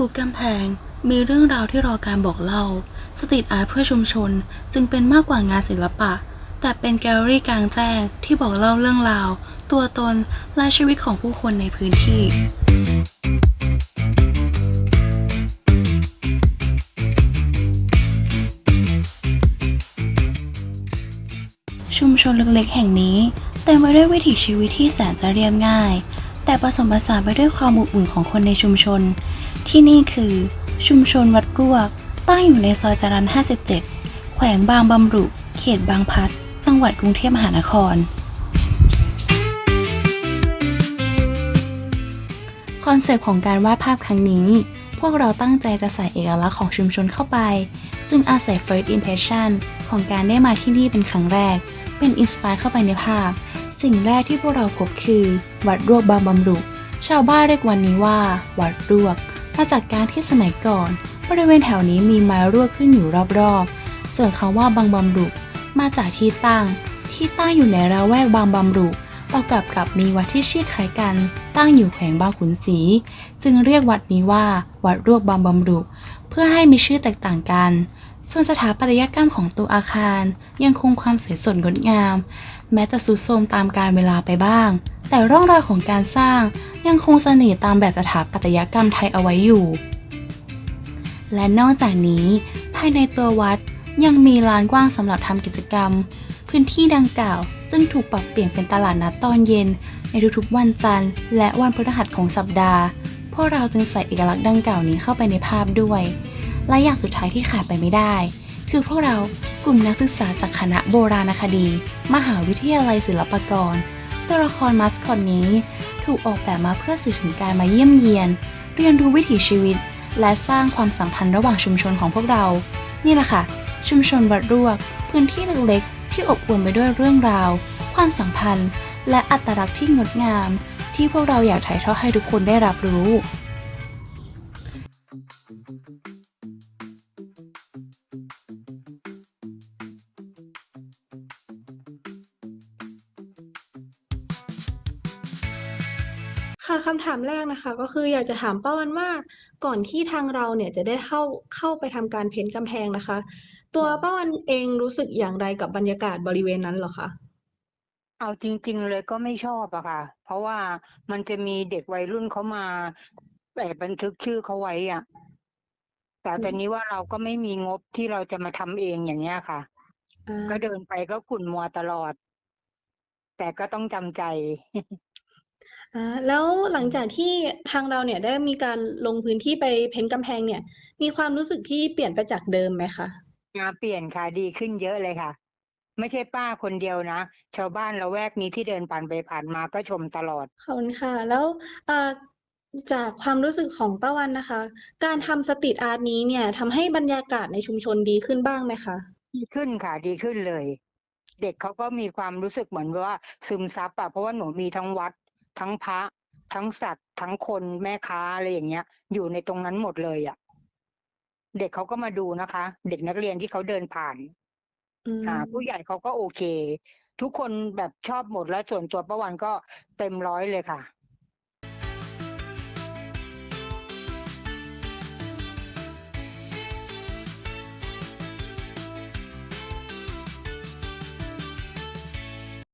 ทุกกำแพงมีเรื่องราวที่รอการบอกเล่า สตรีทอาร์ตเพื่อชุมชนจึงเป็นมากกว่างานศิลปะ แต่เป็นแกลเลอรี่กลางแจ้งที่บอกเล่าเรื่องราว ตัวตนและชีวิตของผู้คนในพื้นที่ชุมชนเล็กๆ แห่งนี้เต็มไปด้วยวิถีชีวิตที่แสนจะเรียบง่าย แต่ผสมผสานไปด้วยความอบอุ่นของคนในชุมชน ที่นี่คือ ชุมชนวัดรวก ตั้งอยู่ในซอยจรัญ57 แขวงบางบำรุ เขตบางพัด จังหวัดกรุงเทพมหานคร คอนเซปต์ของการวาดภาพครั้งนี้ พวกเราตั้งใจจะใส่เอกลักษณ์ของชุมชนเข้าไป ซึ่งอาศัย first impression ของการได้มาที่นี่เป็นครั้งแรก เป็นอินสปายเข้าไปในภาพ สิ่งแรกที่พวกเราพบคือ วัดรวกบางบำรุชาวบ้านเรียกวันนี้ว่า วัดรวกมาจากการที่สมัยก่อน บริเวณแถวนี้มีไม้รวกขึ้นอยู่รอบๆ ส่วนคำว่าบางบำรุมาจากที่ตั้ง ที่ตั้งอยู่ในระแวกบางบำรุประกอบกับมีวัดที่ชื่อคล้ายกันตั้งอยู่แขวงบางขุนศรีจึงเรียกวัดนี้ว่า วัดรวกบางบำรุเพื่อให้มีชื่อแตกต่างกัน ส่วนสถาปัตยกรรมของตัวอาคารยังคงความสวยสดงดงาม แม้จะสุดโทรมตามกาลเวลาไปบ้าง แต่ร่องรอยของการสร้างยังคงเสน่ห์ตามแบบสถาปัตยกรรมไทยเอาไว้อยู่ และนอกจากนี้ ภายในตัววัดยังมีลานกว้างสำหรับทำกิจกรรม พื้นที่ดังกล่าวจึงถูกปรับเปลี่ยนเป็นตลาดนัดตอนเย็น ในทุกๆวันจันทร์ และวันพฤหัสของสัปดาห์ พวกเราจึงใส่เอกลักษณ์ดังกล่าวนี้เข้าไปในภาพด้วย และอย่างสุดท้ายที่ขาดไปไม่ได้ คือพวกเรากลุ่มนักศึกษาจากคณะโบราณคดี มหาวิทยาลัยศิลปากร ตัวละครมัสคอตนี้ ถูกออกแบบมาเพื่อสื่อถึงการมาเยี่ยมเยียน เรียนรู้วิถีชีวิต และสร้างความสัมพันธ์ระหว่างชุมชนของพวกเรา นี่แหละค่ะ ชุมชนวัดรวก พื้นที่เล็กๆ ที่อบอุ่นไปด้วยเรื่องราว ความสัมพันธ์ และอัตลักษณ์ที่งดงาม ที่พวกเราอยากถ่ายทอดให้ทุกคนได้รับรู้ ค่ะคำถามแรกนะคะ ก็คืออยากจะถามป้าวันว่าก่อนที่ทางเราเนี่ยจะได้เข้าเข้าไปทำการเพ้นท์กำแพงนะคะ ตัวป้าวันเองรู้สึกอย่างไรกับบรรยากาศบริเวณนั้นเหรอคะเอาจริง ๆ เลยก็ไม่ชอบอะค่ะ เพราะว่ามันจะมีเด็กวัยรุ่นเขามาแอบบันทึกชื่อเขาไว้อะแต่อืมตอนนี้ว่าเราก็ไม่มีงบที่เราจะมาทำเองอย่างเงี้ยค่ะอ่าก็เดินไปก็ขุ่นมัวตลอด แต่ก็ต้องจำใจอ่า แล้วหลังจากที่ทางเราเนี่ยได้มีการลงพื้นที่ไปเพ้นท์กำแพงเนี่ย มีความรู้สึกที่เปลี่ยนไปจากเดิมไหมคะงานเปลี่ยนค่ะดีขึ้นเยอะเลยค่ะ ไม่ใช่ป้าคนเดียวนะ ชาวบ้านละแวกนี้ที่เดินผ่านไปผ่านมาก็ชมตลอดขอบคุณค่ะ แล้วเอ่อจากความรู้สึกของป้าวันนะคะ การทำสตรีทอาร์ตนี้เนี่ยทำให้บรรยากาศในชุมชนดีขึ้นบ้างไหมคะดีขึ้นค่ะดีขึ้นเลย เด็กเขาก็มีความรู้สึกเหมือนว่าซึมซับอะเพราะว่าหนูมีทั้งวัด ทั้งพระ ทั้งสัตว์ ทั้งคนแม่ค้าอะไรอย่างเงี้ย อยู่ในตรงนั้นหมดเลยอะเด็กเขาก็มาดูนะคะ เด็กนักเรียนที่เขาเดินผ่านอืมอ่าผู้ใหญ่เขาก็โอเค ทุกคนแบบชอบหมดแล้วส่วนตัวป้าวันก็เต็มร้อยเลยค่ะ